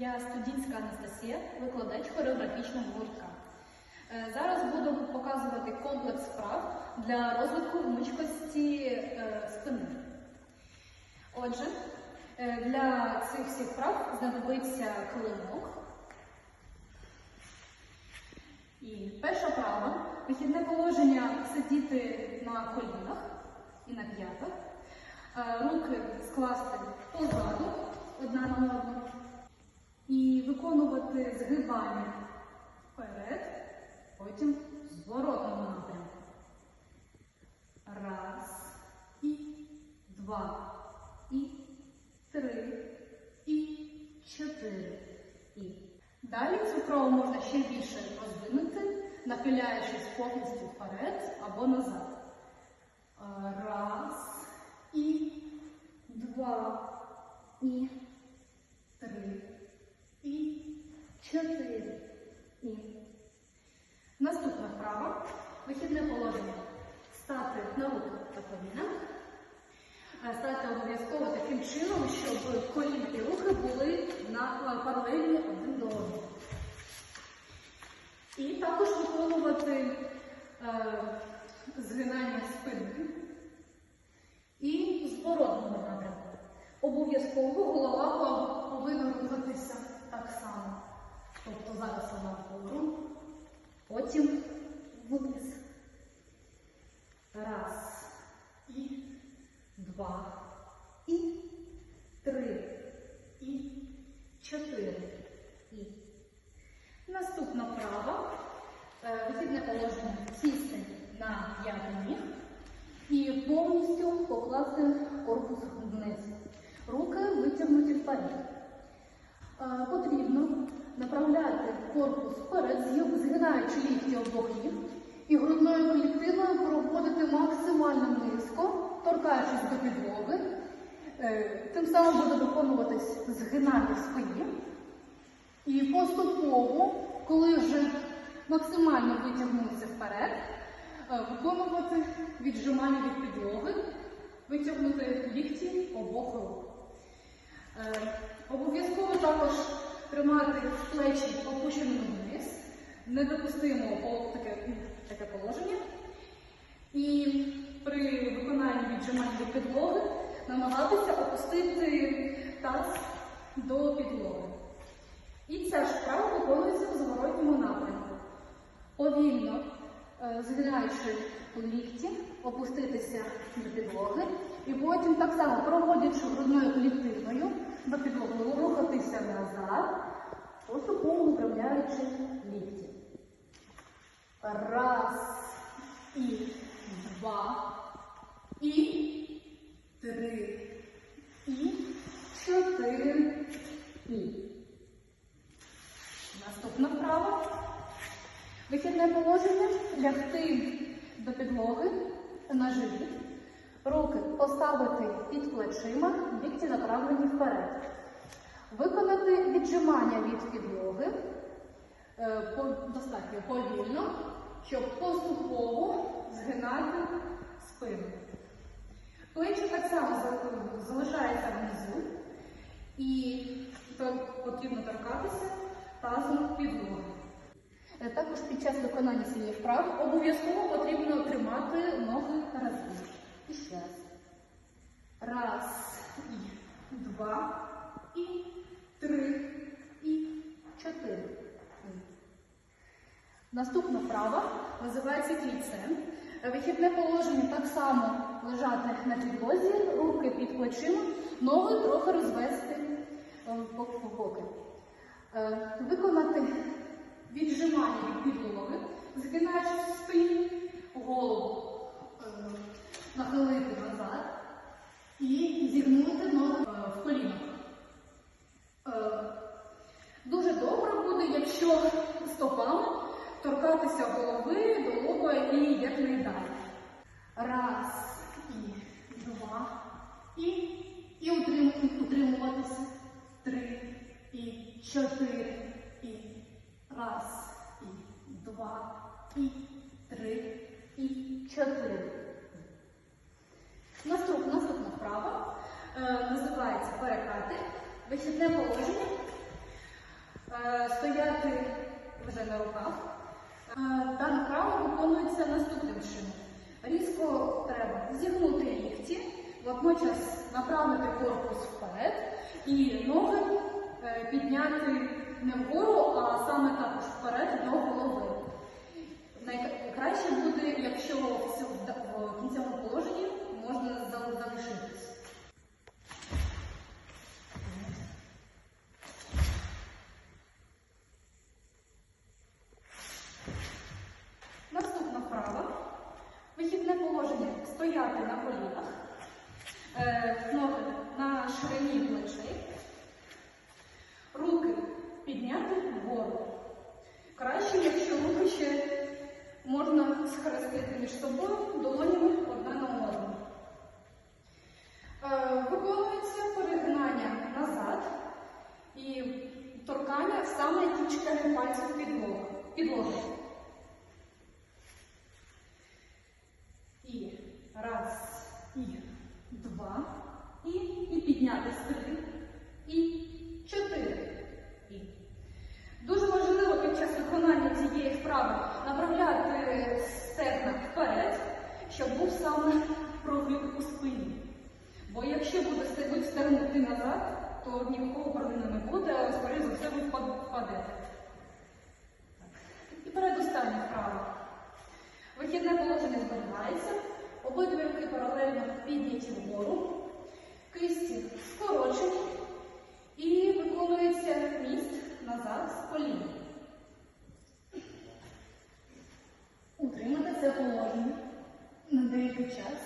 Я студентська Анастасія, викладач хореографічного гуртка. Е, Зараз буду показувати комплекс вправ для розвитку гнучкості е, спини. Отже, е, для цих всіх вправ знадобиться килимок. І перша вправа вихідне положення сидіти на колінах і на п'ятах. Руки скласти позаду одна на одну. І виконувати згибання вперед, потім в зворотному напрямку. Раз, і два, і три, і чотири. І. Далі цю вправу можна ще більше розвинути, нахиляючись повністю вперед або назад. Раз, і два, і три, і чотири. І. Наступна вправа. Вихідне положення. Стати на руки та коліна. Стати обов'язково таким чином, щоб коліна і руки були на е, паралельні один до одного. І також виконувати е, згинання спини і в зворотному напрямку. Обов'язково голова пов- повинна рухатися. Тобто зараз вона вгору, потім вниз. Раз, і два, і три, і чотири. І. Наступна вправа. Е, Вихідне положення сісти на п'ятий ніг і повністю покласти корпус вниз. Руки витягнуті вперед. Е, Потрібно направляти вперед, згинаючи лікті обох ніг, і грудною клітиною проводити максимально низько, торкаючись до підлоги. Е, Тим самим буде виконуватись згинання спині. І поступово, коли вже максимально витягнувся вперед, е, виконувати віджимання від підлоги, витягнути лікті обох рук. Е, Обов'язково також тримати плечі опущеними вниз, недопустимо о- таке, таке положення. І при виконанні віджимань від підлоги намагатися опустити таз до підлоги. І ця ж вправа виконується в зворотньому напрямку. Повільно е, згинаючи лікті, опуститися до підлоги, і потім так само проводячи грудною клітиною до підлоги, рухатися назад, поступово виправляючи лікті. Раз, і два, і три, і чотири, і. Наступна вправа. Вихідне положення лягти до підлоги на живіт. Руки поставити під плечима, лікті направлені вперед. Виконати віджимання від підлоги е, достатньо повільно, щоб поступово згинати спину. Плечі так само за- залишаються внизу і потрібно торкатися тазом підлоги. Е, Також під час виконання цієї вправи обов'язково потрібно тримати ноги разом. І ще раз. Раз, і два, і три, і чотири. Наступна вправа називається кільцем. Е, Вихідне положення так само лежати на підлозі, руки під плечима, ноги трохи розвести е, в боки. Е, Виконати віджимання від підлоги, згинаючись в спині, голову е, нахилити назад і зігнути ноги е, в колінах. Е, Дуже добре буде, якщо стопами торкатися голови, до лоба і якнайдалі. Раз, і два, і, і утримуватися. Три, і чотири, і раз, і два, і три, і чотири. Наступ, наступна вправа е, називається перекати. Вихідне положення. е, стояти вже на руках. Е, Дана вправа виконується наступним чином. Різко треба зігнути лікті, водночас направити корпус вперед і ноги е, підняти не вгору, а саме також вперед до голови. Найкраще буде, якщо в в кінцевому положенні можна зал- залишитись. Наступна вправа. Вихідне положення стояти на колінах, е, ноги на плечей, руки підняти вгору. Краще, якщо руки ще можна схрестити між собою долонями одна на одну. Е, Виконується перегинання назад і торкання саме кінчиками пальців підлоги. підлоги. І раз, і два, і, і піднятись три, і чотири. І. Дуже важливо під час виконання цієї вправи направляти стегна вперед, щоб був саме прогиб у спині. Бо якщо буде стегнути назад, то ніякого проблеми не буде, а скоріше за все ви впадете. І передостання вправа. Вихідне положення зберігається, обидві руки паралельно підняті вгору, кисті скорочені і виконується міст назад з коліна. Утримати це положення деякий час.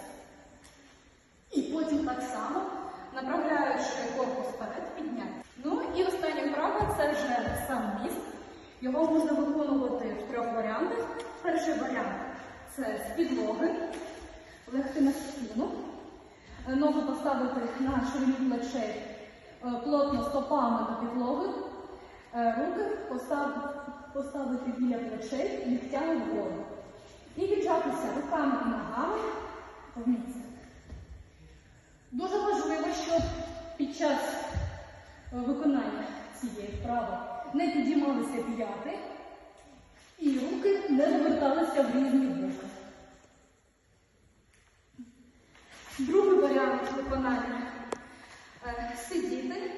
І потім так само, направляючи корпус вперед, підняти. Ну і остання вправа це вже сам міст. Його можна виконувати в трьох варіантах. Перший варіант це з підлоги, легти на спину, ноги поставити на ширині плечей е, плотно стопами до підлоги, е, руки поставити біля плечей, ліктями вгору. І віджатися руками і ногами вниз. Дуже важливо, щоб під час е, виконання цієї вправи не підіймалися п'яти і руки не зверталися в різні боки. Другий варіант виконання е, сидіти.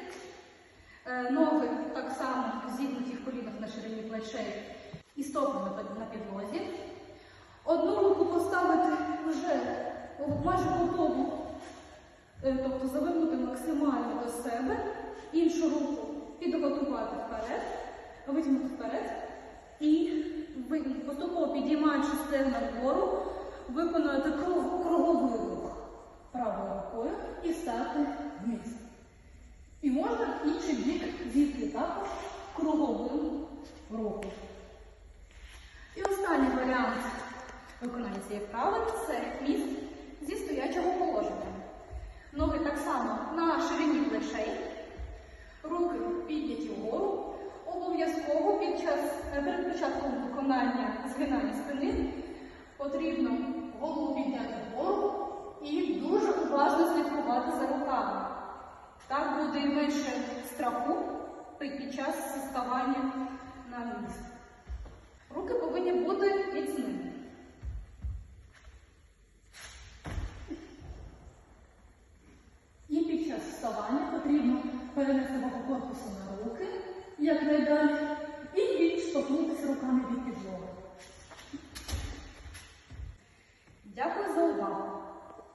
Е, Ноги так само зігнуті в колінах на ширині плечей і стопи на підлозі. Одну руку поставити вже майже готову, е, тобто завернути максимально до себе, іншу руку підготувати вперед, витягнути вперед і поступово підіймаючи стегна вгору, виконувати круговий рух правою рукою і стати вниз. І можна інший бік зійти також круговим рухом. І останній варіант виконання цієї вправи це міст зі стоячого положення. Ноги так само на ширині плечей, руки підняті вгору. Обов'язково під час перед початком виконання згинання спини потрібно голову підняти вгору і дуже уважно слідкувати за руками. Так буде менше страху під час ставання на місце. Руки повинні бути міцними. І під час вставання потрібно перенести вагу корпусу на руки як найдалі, і відштовхнутися руками від підлоги.